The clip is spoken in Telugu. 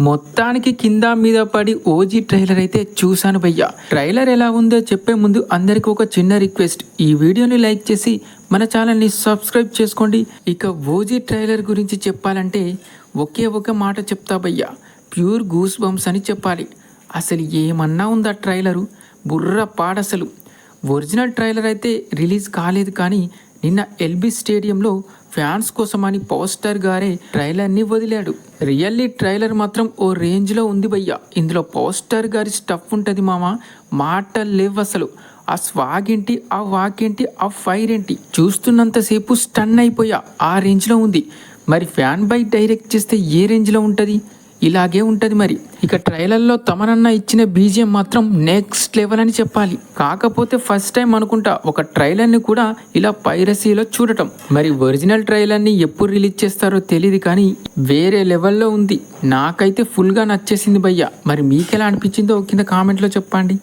మొత్తానికి కింద మీద పడి ఓజీ ట్రైలర్ అయితే చూశాను భయ్యా. ట్రైలర్ ఎలా ఉందో చెప్పే ముందు అందరికి ఒక చిన్న రిక్వెస్ట్. ఈ వీడియోని లైక్ చేసి మన ఛానల్ని సబ్స్క్రైబ్ చేసుకోండి. ఇక ఓజీ ట్రైలర్ గురించి చెప్పాలంటే ఒకే ఒక మాట చెప్తా భయ్యా. ప్యూర్ గూస్ బంప్స్ అని చెప్పాలి. అసలు ఏమన్నా ఉందా ట్రైలరు? బుర్ర పాడసలు. ఒరిజినల్ ట్రైలర్ అయితే రిలీజ్ కాలేదు కానీ నిన్న ఎల్బీ స్టేడియంలో ఫ్యాన్స్ కోసమని పోస్టర్ గారే ట్రైలర్ని వదిలాడు. రియల్లీ ట్రైలర్ మాత్రం ఓ రేంజ్లో ఉంది భయ్య. ఇందులో పోస్టర్ గారి స్టఫ్ ఉంటుంది మామ. మాటలు లేవు అసలు. ఆ స్వాగ్ ఏంటి ఆ వాక్ ఏంటి ఆ ఫైర్ ఏంటి? చూస్తున్నంతసేపు స్టన్ అయిపోయా. ఆ రేంజ్లో ఉంది. మరి ఫ్యాన్ బై డైరెక్ట్ చేస్తే ఏ రేంజ్లో ఉంటుంది? ఇలాగే ఉంటుంది మరి. ఇక ట్రైలర్లో తమనన్న ఇచ్చిన బీజియం మాత్రం నెక్స్ట్ లెవెల్ అని చెప్పాలి. కాకపోతే ఫస్ట్ టైం అనుకుంటా ఒక ట్రైలర్ని కూడా ఇలా పైరసీలో చూడటం. మరి ఒరిజినల్ ట్రైలర్ని ఎప్పుడు రిలీజ్ చేస్తారో తెలియదు కానీ వేరే లెవెల్లో ఉంది. నాకైతే ఫుల్గా నచ్చేసింది భయ్య. మరి మీకు ఎలా అనిపించిందో కింద కామెంట్లో చెప్పండి.